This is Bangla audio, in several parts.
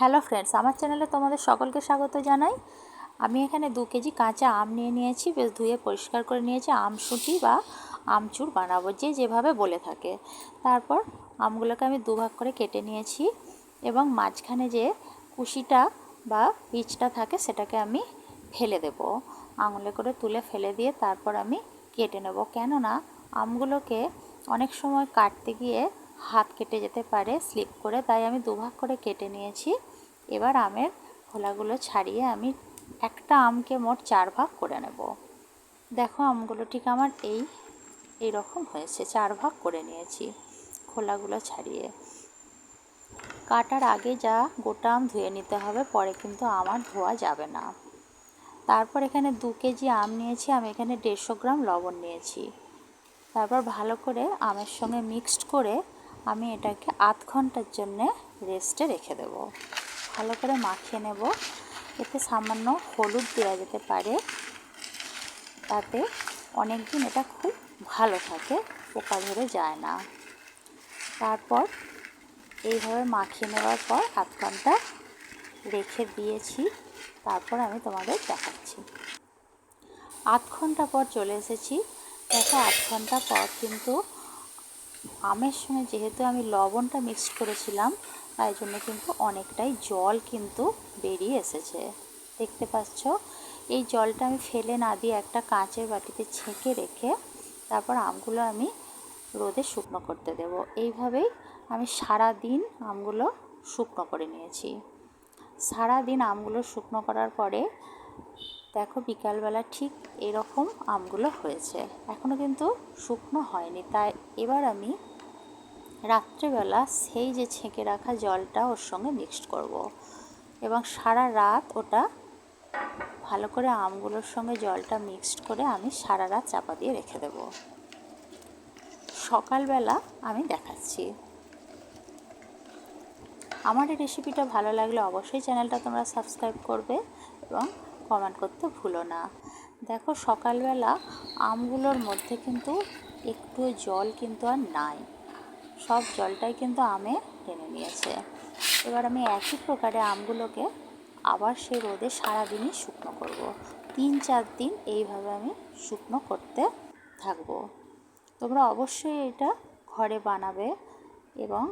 হ্যালো ফ্রেন্ডস, আমার চ্যানেলে তোমাদের সকলকে স্বাগত জানাই। আমি এখানে দু কেজি কাঁচা আম নিয়ে নিয়েছি, বেশ ধুয়ে পরিষ্কার করে নিয়েছি। আমসুটি বা আমচুর বানাবো, যে যেভাবে বলে থাকে। তারপর আমগুলোকে আমি দুভাগ করে কেটে নিয়েছি এবং মাঝখানে যে কুশিটা বা বীজটা থাকে, সেটাকে আমি ফেলে দেব। আঙুলে করে তুলে ফেলে দিয়ে তারপর আমি কেটে নেব। কেননা আমগুলোকে অনেক সময় কাটতে গিয়ে হাত কেটে যেতে পারে স্লিপ করে। তাই আমি দুভাগ করে কেটে নিয়েছি। এবার আমের খোলাগুলো ছাড়িয়ে আমি একটা আমকে মোট চার ভাগ করে নেব। দেখো, আমগুলো ঠিক আমার এই এই রকম হয়েছে। চার ভাগ করে নিয়েছি খোলাগুলো ছাড়িয়ে। কাটার আগে যা গোটা আম ধুয়ে নিতে হবে, পরে কিন্তু আমার ধোয়া যাবে না। তারপর এখানে দু কেজি আম নিয়েছি, আমি এখানে দেড়শো গ্রাম লবণ নিয়েছি। তারপর ভালো করে আমের সঙ্গে মিক্সড করে আমি এটাকে আধ ঘণ্টার জন্যে রেস্টে রেখে দেব। ভালো করে মাখিয়ে নেব। এতে সামান্য হলুদ দেওয়া যেতে পারে। তাতে অনেক দিন এটা খুব ভালো থাকে, পোকা ধরে যায় না। তারপর এইভাবে মাখিয়ে নেওয়ার পর আধ ঘণ্টা রেখে দিয়েছি। তারপর আমি তোমাদের দেখাচ্ছি। আধ ঘণ্টা পর চলে এসেছি। দেখো আধ ঘণ্টা পর কিন্তু আমের সঙ্গে যেহেতু আমি লবণটা মিক্সড করেছিলাম, তাই জন্য কিন্তু অনেকটাই জল কিন্তু বেরিয়ে এসেছে। দেখতে পাচ্ছ? এই জলটা আমি ফেলে না দিয়ে একটা কাঁচের বাটিতে ছেঁকে রেখে তারপর আমগুলো আমি রোদে শুকনো করতে দেব। এইভাবেই আমি সারা দিন আমগুলো শুকনো করে নিয়েছি। সারা দিন আমগুলো শুকনো করার পরে দেখো বিকালবেলা ঠিক এরকম আমগুলো হয়েছে। এখনও কিন্তু শুকনো হয়নি। তাই এবার আমি রাত্রেবেলা সেই যে ছেঁকে রাখা জলটা ওর সঙ্গে মিক্সড করব। এবং সারা রাত ওটা ভালো করে আমগুলোর সঙ্গে জলটা মিক্সড করে আমি সারা রাত চাপা দিয়ে রেখে দেব। সকালবেলা আমি দেখাচ্ছি। আমার এই রেসিপিটা ভালো লাগলে অবশ্যই চ্যানেলটা তোমরা সাবস্ক্রাইব করবে এবং কমেন্ট করতে ভুলো না। দেখো সকালবেলা আমগুলোর মধ্যে কিন্তু একটু জল কিন্তু আর নাই। সব জলটাই কিন্তু আমে টেনে নিয়েছে। এবার আমি একই প্রকারে আমগুলোকে আবার সেই রোদে সারাদিনই শুকনো করব। তিন চার দিন এইভাবে আমি শুকনো করতে থাকব। তোমরা অবশ্যই এটা ঘরে বানাবে এবং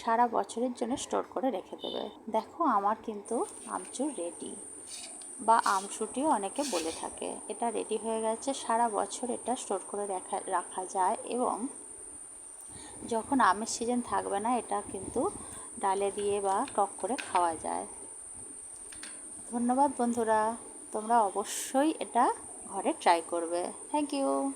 সারা বছরের জন্য স্টোর করে রেখে দেবে। দেখো আমার কিন্তু আমচুর রেডি বা আমসুটিও অনেকে বলে থাকে। এটা রেডি হয়ে গেছে, সারা বছর এটা স্টোর করে রাখা রাখা যায় এবং যখন আমের সিজন থাকবে না, এটা কিন্তু ডালে দিয়ে বা টক করে খাওয়া যায়। ধন্যবাদ বন্ধুরা, তোমরা অবশ্যই এটা ঘরে ট্রাই করবে। Thank you